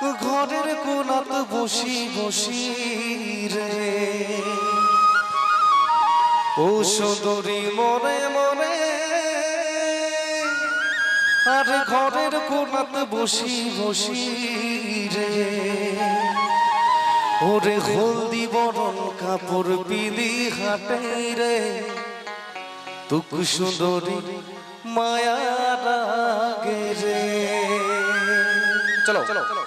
ঘরের কোনাত বসি বসি রে। ও সুন্দরী মনে মনে। আর ঘরের কোনাত বসি বসি রে। ওরে হলদি বরণ কাপড় পিলি হাটে রে। তুক সুন্দরী মায়া লাগে রে। চলো চলো।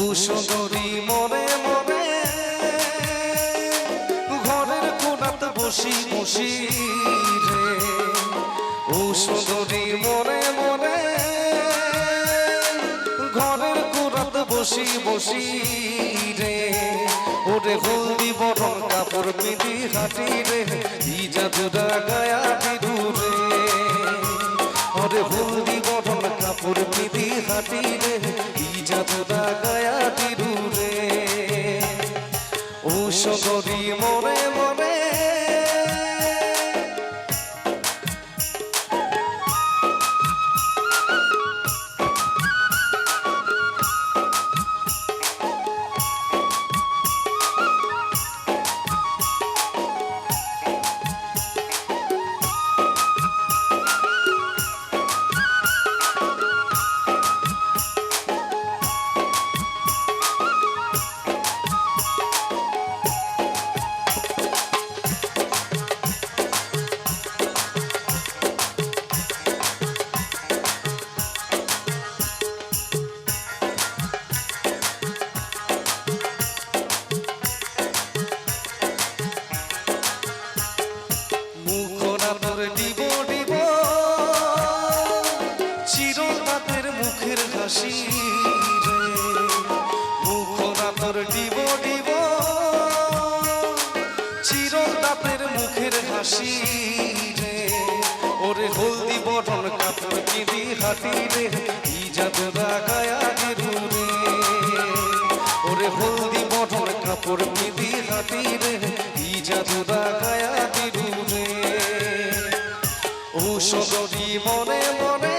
সুন্দরী মনে মনে ঘরের কোনাত বসি বসি রে। সুন্দরী মনে মনে ঘরের কোনাত বসি বসি রে। ওরে হলদি বরণ কাপড় পিঁধি হাঁটি রে ই জাদুরা গায়া বিদুরে ওরে হলদি বরণ কাপড় পিঁধি হাঁটি রে ই জাদুরা চিরল তাদের মুখের হাসি রে। ওরে হলদি বটন কাপড় কিদি হাতি রে ই জাদুরা গায়া গেরু রে ওরে হলদি বটন কাপড় কিদি হাতি রে ই জাদুরা গায়া গেরু রে ও সদরি মনে মনে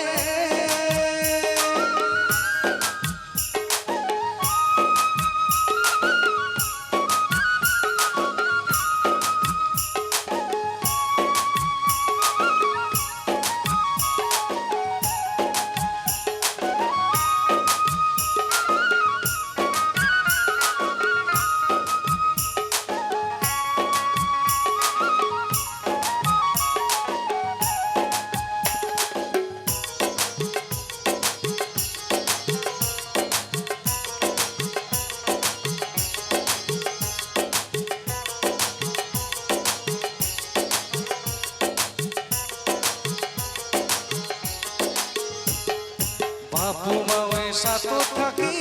সাথে থাকি।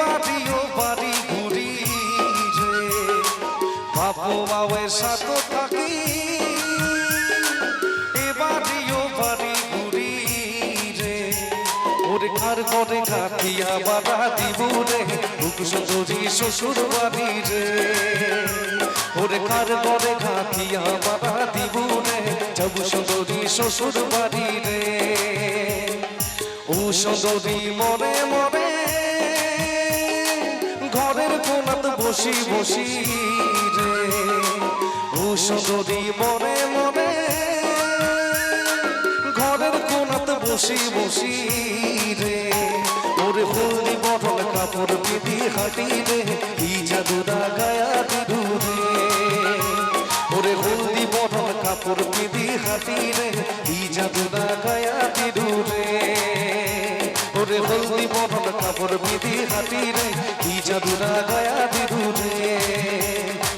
বাড়িও বাড়ি ঘুরি রে বাপু মাওয়ে সাথে থাকি। এ বাড়িও বাড়ি ঘুরি রে ওরে কার করে কাটিয়া বাধা দিব রে সুন্দরী শ্বশুর বাড়ি রে ওরে কার করে ঘাটিয়া বাধা দিব রে যাব সুন্দরী শ্বশুর বাড়ি রে সুন্দরী মনে মনে ঘরের কোনাত বসি বসি রে। মনে মনে ঘরের কোনাত বসি বসি রে। ওরে হলদি বটল কাপড় পিদি হাঁটি রে গায়া ওরে হলদি বটল কাপড় পিদি হাঁটি রে হলদি মোহন কাপড় বিধি হাতি রে কি জাদু না গায়া বিধু রে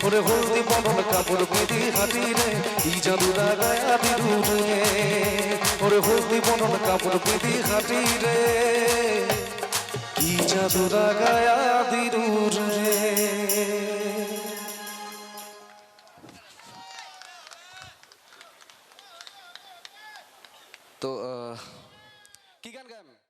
ওরে হলদি মোহন কাপড় বিধি হাতি রে কি জাদু না গায়া বিধু রে ওরে হলদি মোহন কাপড় বিধি হাতি রে জাদুরা গায়া বিধু রে